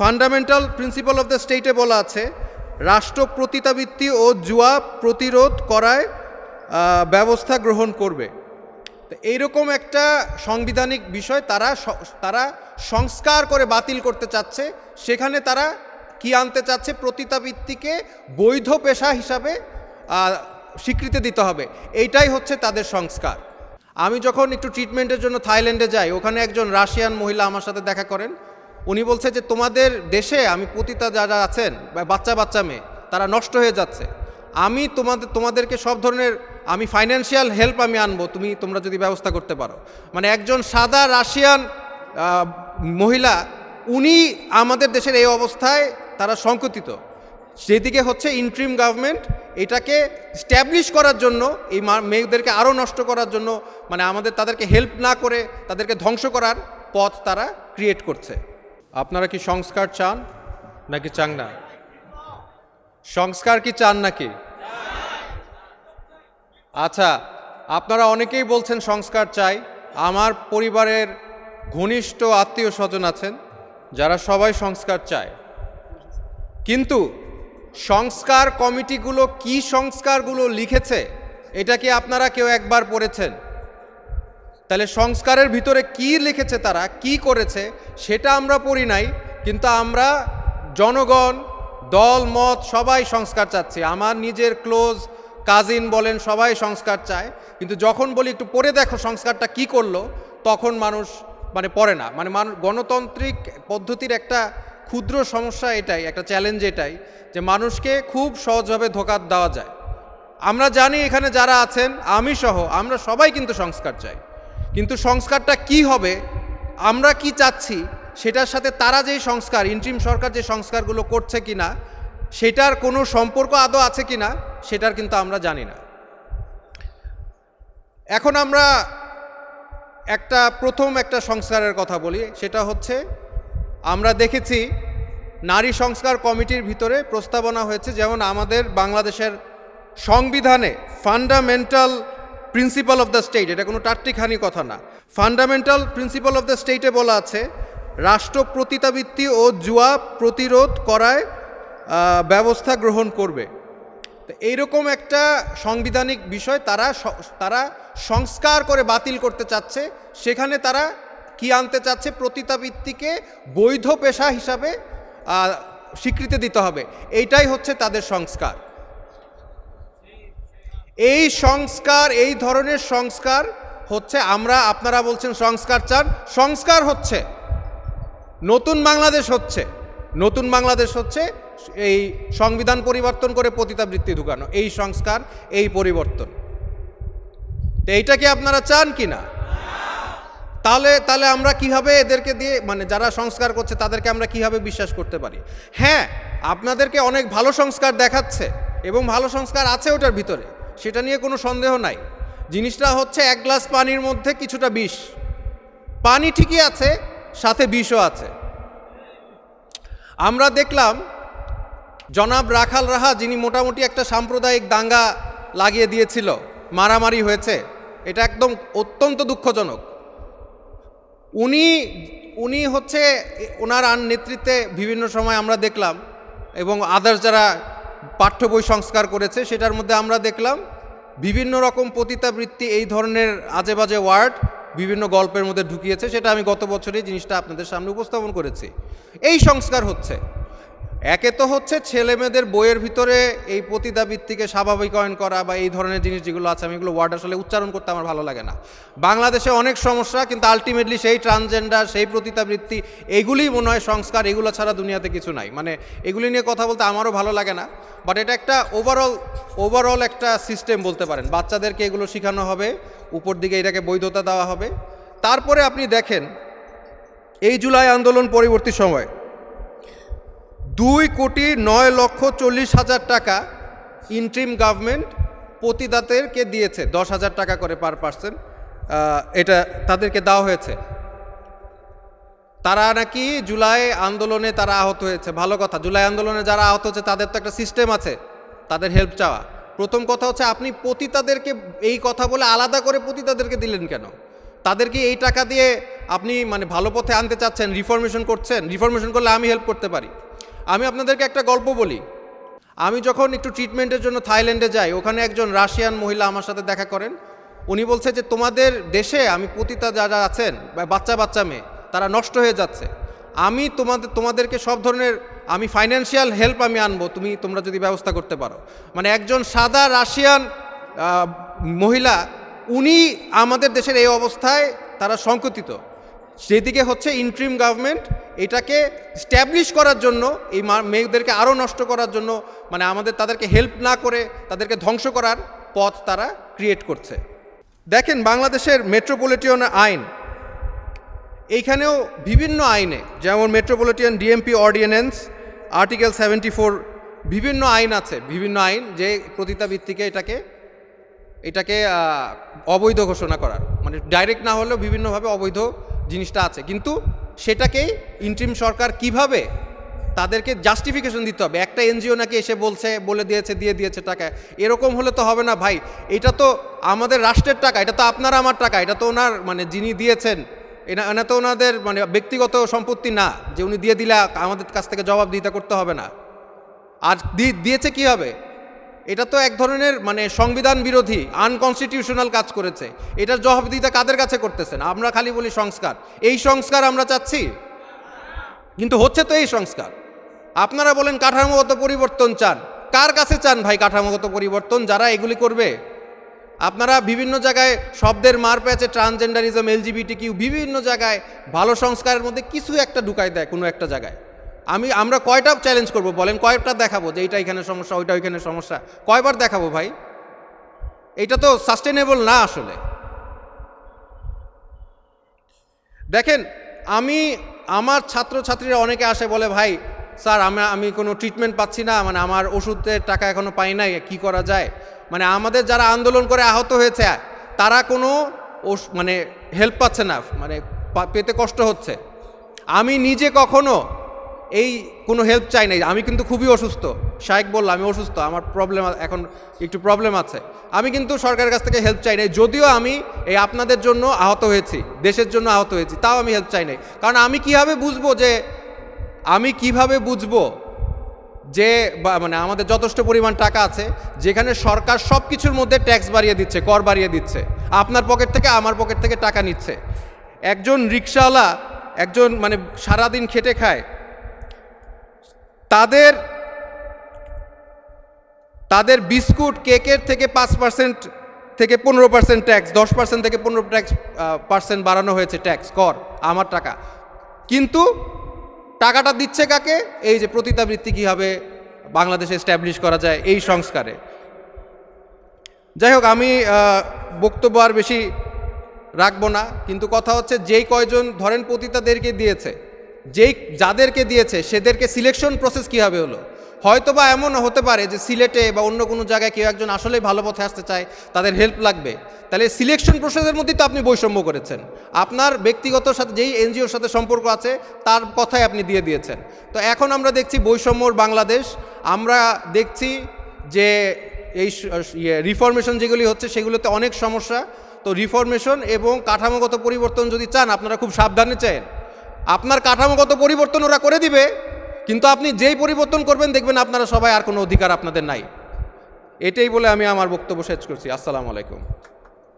Fundamental principle of the স্টেটে বলা আছে, রাষ্ট্র প্রতিতাবৃত্তি ও জুয়া প্রতিরোধ করায় ব্যবস্থা গ্রহণ করবে। এইরকম একটা সাংবিধানিক বিষয় তারা তারা সংস্কার করে বাতিল করতে চাচ্ছে। সেখানে তারা কি আনতে চাচ্ছে? প্রতিতাবৃত্তিকে বৈধ পেশা হিসাবে স্বীকৃতি দিতে হবে। এইটাই হচ্ছে তাদের সংস্কার। আমি যখন একটু ট্রিটমেন্টের জন্য থাইল্যান্ডে যাই, ওখানে একজন রাশিয়ান মহিলা আমার সাথে দেখা করেন। উনি বলছে যে তোমাদের দেশে আমি পতিতা যারা আছেন বাচ্চা বাচ্চা মেয়ে, তারা নষ্ট হয়ে যাচ্ছে। আমি তোমাদের, তোমাদেরকে সব ধরনের, আমি ফাইন্যান্সিয়াল হেল্প আমি আনব, তুমি, তোমরা যদি ব্যবস্থা করতে পারো। মানে একজন সাদা রাশিয়ান মহিলা, উনি আমাদের দেশের এই অবস্থায় তারা সংকুচিত। সেদিকে হচ্ছে ইন্ট্রিম গভর্নমেন্ট এটাকে স্ট্যাবলিশ করার জন্য, এই মেয়েদেরকে আরও নষ্ট করার জন্য মানে আমাদের তাদেরকে হেল্প না করে, তাদেরকে ধ্বংস করার পথ তারা ক্রিয়েট করছে। আপনারা কি সংস্কার চান নাকি চান না? সংস্কার কি চান নাকি? আচ্ছা আপনারা অনেকেই বলছেন সংস্কার চাই। আমার পরিবারের ঘনিষ্ঠ আত্মীয় স্বজন আছেন, যারা সবাই সংস্কার চায়। কিন্তু সংস্কার কমিটিগুলো কি সংস্কারগুলো লিখেছে, এটা কি আপনারা কেউ একবার পড়েছেন? তাহলে সংস্কারের ভিতরে কি লিখেছে তারা, কি করেছে, সেটা আমরা পড়ি নাই, কিন্তু আমরা জনগণ, দল, মত, সবাই সংস্কার চাচ্ছি। আমার নিজের ক্লোজ কাজিন বলেন, সবাই সংস্কার চায়। কিন্তু যখন বলি একটু পড়ে দেখো সংস্কারটা কি করল, তখন মানুষ মানে পড়ে না। মানে মানুষ গণতান্ত্রিক পদ্ধতির একটা ক্ষুদ্র সমস্যা এটাই, একটা চ্যালেঞ্জ এটাই, যে মানুষকে খুব সহজভাবে ধোকা দেওয়া যায়। আমরা জানি এখানে যারা আছেন, আমি সহ, আমরা সবাই কিন্তু সংস্কার চাই। কিন্তু সংস্কারটা কি হবে? আমরা কি চাচ্ছি? সেটার সাথে তারা যে সংস্কার, ইন্ট্রিম সরকার যে সংস্কারগুলো করছে কি না সেটার কোনো সম্পর্ক আদৌ আছে কি না সেটার কিন্তু আমরা জানি না। এখন আমরা একটা প্রথম একটা সংস্কারের কথা বলি, সেটা হচ্ছে আমরা দেখেছি নারী সংস্কার কমিটির ভিতরে প্রস্তাবনা হয়েছে, যেমন আমাদের বাংলাদেশের সংবিধানে fundamental principle of the state এটা কোনো টাট্টিখানি কথা না। ফান্ডামেন্টাল প্রিন্সিপাল অফ দ্য স্টেটে বলা আছে, রাষ্ট্র প্রতিতাবৃত্তি ও জুয়া প্রতিরোধ করায় ব্যবস্থা গ্রহণ করবে। তো এইরকম একটা সাংবিধানিক বিষয় তারা তারা সংস্কার করে বাতিল করতে চাচ্ছে, সেখানে তারা কি আনতে চাচ্ছে? প্রতিতাবৃত্তিকে বৈধ পেশা হিসাবে স্বীকৃতি দিতে হবে। এইটাই হচ্ছে তাদের সংস্কার। এই সংস্কার, এই ধরনের সংস্কার হচ্ছে, আমরা আপনারা বলছেন সংস্কার চান, সংস্কার হচ্ছে, নতুন বাংলাদেশ হচ্ছে, নতুন বাংলাদেশ হচ্ছে, এই সংবিধান পরিবর্তন করে পতিতাবৃত্তি ঢুকানো, এই সংস্কার, এই পরিবর্তন। তো এইটা কি আপনারা চান কি না? তাহলে তাহলে আমরা কীভাবে এদেরকে দিয়ে মানে যারা সংস্কার করছে, তাদেরকে আমরা কীভাবে বিশ্বাস করতে পারি? হ্যাঁ আপনাদেরকে অনেক ভালো সংস্কার দেখাচ্ছে, এবং ভালো সংস্কার আছে ওটার ভিতরে। সেটা নিয়ে কোনো সন্দেহ নাই। জিনিসটা হচ্ছে এক গ্লাস পানির মধ্যে কিছুটা বিষ। পানি ঠিকই আছে, সাথে বিষও আছে। আমরা দেখলাম জনাব রাখাল রাহা, যিনি মোটামুটি একটা সাম্প্রদায়িক দাঙ্গা লাগিয়ে দিয়েছিল, মারামারি হয়েছে, এটা একদম অত্যন্ত দুঃখজনক। উনি উনি হচ্ছে ওনার আন নেতৃত্বে বিভিন্ন সময় আমরা দেখলাম, এবং আদার্স যারা পাঠ্য বই সংস্কার করেছে, সেটার মধ্যে আমরা দেখলাম বিভিন্ন রকম পতিতাবৃত্তি, এই ধরনের আজে বাজে ওয়ার্ড বিভিন্ন গল্পের মধ্যে ঢুকিয়েছে, সেটা আমি গত বছরই জিনিসটা আপনাদের সামনে উপস্থাপন করেছি। এই সংস্কার হচ্ছে। একে তো হচ্ছে ছেলে মেয়েদের বইয়ের ভিতরে এই পতিতাবৃত্তিকে স্বাভাবিকায়ন করা বা এই ধরনের জিনিস যেগুলো আছে, আমি এগুলো ওয়ার্ড আসলে উচ্চারণ করতে আমার ভালো লাগে না। বাংলাদেশে অনেক সমস্যা, কিন্তু আলটিমেটলি সেই ট্রান্সজেন্ডার সেই পতিতাবৃত্তি এগুলিই মনে হয় সংস্কার, এগুলো ছাড়া দুনিয়াতে কিছু নাই। মানে এগুলি নিয়ে কথা বলতে আমারও ভালো লাগে না বাট এটা একটা ওভারঅল ওভারঅল একটা সিস্টেম বলতে পারেন। বাচ্চাদেরকে এগুলো শেখানো হবে, উপর দিকে এটাকে বৈধতা দেওয়া হবে। তারপরে আপনি দেখেন, এই জুলাই আন্দোলন পরবর্তী সময় দুই কোটি নয় লক্ষ চল্লিশ হাজার টাকা ইন্ট্রিম গভর্নমেন্ট প্রতিদাতেরকে দিয়েছে, দশ হাজার টাকা করে পার পার্সন এটা তাদেরকে দেওয়া হয়েছে। তারা নাকি জুলাই আন্দোলনে তারা আহত হয়েছে, ভালো কথা। জুলাই আন্দোলনে যারা আহত হচ্ছে তাদের তো একটা সিস্টেম আছে, তাদের হেল্প চাওয়া। প্রথম কথা হচ্ছে, আপনি পতিতাদেরকে এই কথা বলে আলাদা করে পতিতাদেরকে দিলেন কেন? তাদেরকে এই টাকা দিয়ে আপনি মানে ভালো পথে আনতে চাচ্ছেন রিফরমেশন করছেন রিফরমেশন করলে আমি হেল্প করতে পারি। আমি আপনাদেরকে একটা গল্প বলি। আমি যখন একটু ট্রিটমেন্টের জন্য থাইল্যান্ডে যাই, ওখানে একজন রাশিয়ান মহিলা আমার সাথে দেখা করেন। উনি বলছে যে, তোমাদের দেশে আমি পতিতা যারা আছেন, বা বাচ্চা বাচ্চা মেয়ে, তারা নষ্ট হয়ে যাচ্ছে। আমি তোমাদের, তোমাদেরকে সব ধরনের, আমি ফাইন্যান্সিয়াল হেল্প আমি আনব, তুমি, তোমরা যদি ব্যবস্থা করতে পারো। মানে একজন সাদা রাশিয়ান মহিলা, উনি আমাদের দেশের এই অবস্থায় তারা সংকুচিত। সেদিকে হচ্ছে ইন্ট্রিম গভর্নমেন্ট এটাকে স্ট্যাবলিশ করার জন্য, এই মেয়েদেরকে আরও নষ্ট করার জন্য মানে আমাদের তাদেরকে হেল্প না করে তাদেরকে ধ্বংস করার পথ তারা ক্রিয়েট করছে। দেখেন বাংলাদেশের মেট্রোপলিটন আইন। এইখানেও বিভিন্ন আইনে, যেমন metropolitan DMP ordinance article seventy four বিভিন্ন আইন আছে, বিভিন্ন আইন যে প্রতিতাবৃত্তিকে এটাকে এটাকে অবৈধ ঘোষণা করার। মানে ডাইরেক্ট না হলেও বিভিন্নভাবে অবৈধ জিনিসটা আছে। কিন্তু সেটাকেই ইন্ট্রিম সরকার কীভাবে তাদেরকে জাস্টিফিকেশন দিতে হবে? একটা এনজিও নাকি এসে বলছে, বলে দিয়েছে, দিয়ে দিয়েছে টাকা। এরকম হলে তো হবে না ভাই। এটা তো আমাদের রাষ্ট্রের টাকা, এটা তো আপনার আমার টাকা, এটা তো ওনার মানে যিনি দিয়েছেন, এনা এনা তো ওনাদের মানে ব্যক্তিগত সম্পত্তি না, যে উনি দিয়ে দিলে আমাদের কাছ থেকে জবাবদিহিতা করতে হবে না। আর দিয়েছে কি হবে এটা তো এক ধরনের মানে সংবিধান বিরোধী আনকনস্টিটিউশনাল কাজ করেছে। এটার জবাবদিহিতা কাদের কাছে করতেছেন? আমরা খালি বলি সংস্কার। এই সংস্কার আমরা চাচ্ছি? কিন্তু হচ্ছে তো এই সংস্কার। আপনারা বলেন কাঠামোগত পরিবর্তন চান। কার কাছে চান ভাই কাঠামোগত পরিবর্তন? যারা এগুলি করবে? আপনারা বিভিন্ন জায়গায় শব্দের মার পেয়েছে ট্রান্সজেন্ডারিজম এলজিবিটি কিউ বিভিন্ন জায়গায় ভালো সংস্কারের মধ্যে কিছু একটা ঢুকাই দেয় কোনো একটা জায়গায়। আমি, আমরা কয়টা চ্যালেঞ্জ করব বলেন? কয়টা দেখাবো যে এইটা এখানে সমস্যা, ওইটা ওইখানে সমস্যা? কয়বার দেখাবো ভাই? এটা তো সাস্টেনেবল না আসলে। দেখেন, আমি, আমার ছাত্রছাত্রীরা অনেকে আসে বলে, ভাই, স্যার আমি আমি কোনো ট্রিটমেন্ট পাচ্ছি না মানে আমার ওষুধের টাকা এখনও পাই নাই, কি করা যায়? মানে আমাদের যারা আন্দোলন করে আহত হয়েছে, তারা কোনো মানে হেল্প পাচ্ছে না মানে পেতে কষ্ট হচ্ছে। আমি নিজে কখনো এই কোনো হেল্প চাই নাই। আমি কিন্তু খুবই অসুস্থ। শাহেক বলল, আমি অসুস্থ, আমার প্রবলেম এখন একটু প্রবলেম আছে। আমি কিন্তু সরকারের কাছ থেকে হেল্প চাই নাই, যদিও আমি এই আপনাদের জন্য আহত হয়েছি, দেশের জন্য আহত হয়েছি, তাও আমি হেল্প চাই নাই। কারণ আমি কীভাবে বুঝব যে, আমি কীভাবে বুঝব যে মানে আমাদের যথেষ্ট পরিমাণ টাকা আছে, যেখানে সরকার সব কিছুর মধ্যে ট্যাক্স বাড়িয়ে দিচ্ছে, কর বাড়িয়ে দিচ্ছে। আপনার পকেট থেকে আমার পকেট থেকে টাকা নিচ্ছে। একজন রিক্সাওয়ালা একজন মানে সারাদিন খেটে খায় তাদের তাদের বিস্কুট কেকের থেকে পাঁচ পার্সেন্ট থেকে পনেরো পার্সেন্ট ট্যাক্স, দশ পার্সেন্ট থেকে পনেরো ট্যাক্স পার্সেন্ট বাড়ানো হয়েছে ট্যাক্স, কর, আমার টাকা। কিন্তু টাকাটা দিচ্ছে কাকে? এই যে প্রতিতাবৃত্তি কীভাবে বাংলাদেশে এস্টাবলিশ করা যায় এই সংস্কারে। যাই হোক, আমি বক্তব্য আর বেশি রাখব না, কিন্তু কথা হচ্ছে যেই কয়জন, ধরেন পতিতাদেরকে দিয়েছে যেই যাদেরকে দিয়েছে, সেদেরকে সিলেকশন প্রসেস কীভাবে হলো? হয়তো বা এমন হতে পারে যে সিলেটে বা অন্য কোনো জায়গায় কেউ একজন আসলেই ভালো পথে আসতে চায়, তাদের হেল্প লাগবে। তাহলে সিলেকশন প্রসেসের মধ্যেই তো আপনি বৈষম্য করেছেন। আপনার ব্যক্তিগত সাথে যেই এনজিওর সাথে সম্পর্ক আছে, তার কথাই আপনি দিয়ে দিয়েছেন। তো এখন আমরা দেখছি বৈষম্যর বাংলাদেশ। আমরা দেখছি যে এই রিফরমেশন যেগুলি হচ্ছে, সেগুলোতে অনেক সমস্যা। তো রিফরমেশন এবং কাঠামোগত পরিবর্তন যদি চান, আপনারা খুব সাবধানে চান আপনার কাঠামোগত পরিবর্তন ওরা করে দিবে, কিন্তু আপনি যেই পরিবর্তন করবেন, দেখবেন আপনারা সবাই আর কোনো অধিকার আপনাদের নাই। এটাই বলে আমি আমার বক্তব্য শেষ করছি। আসসালামু আলাইকুম।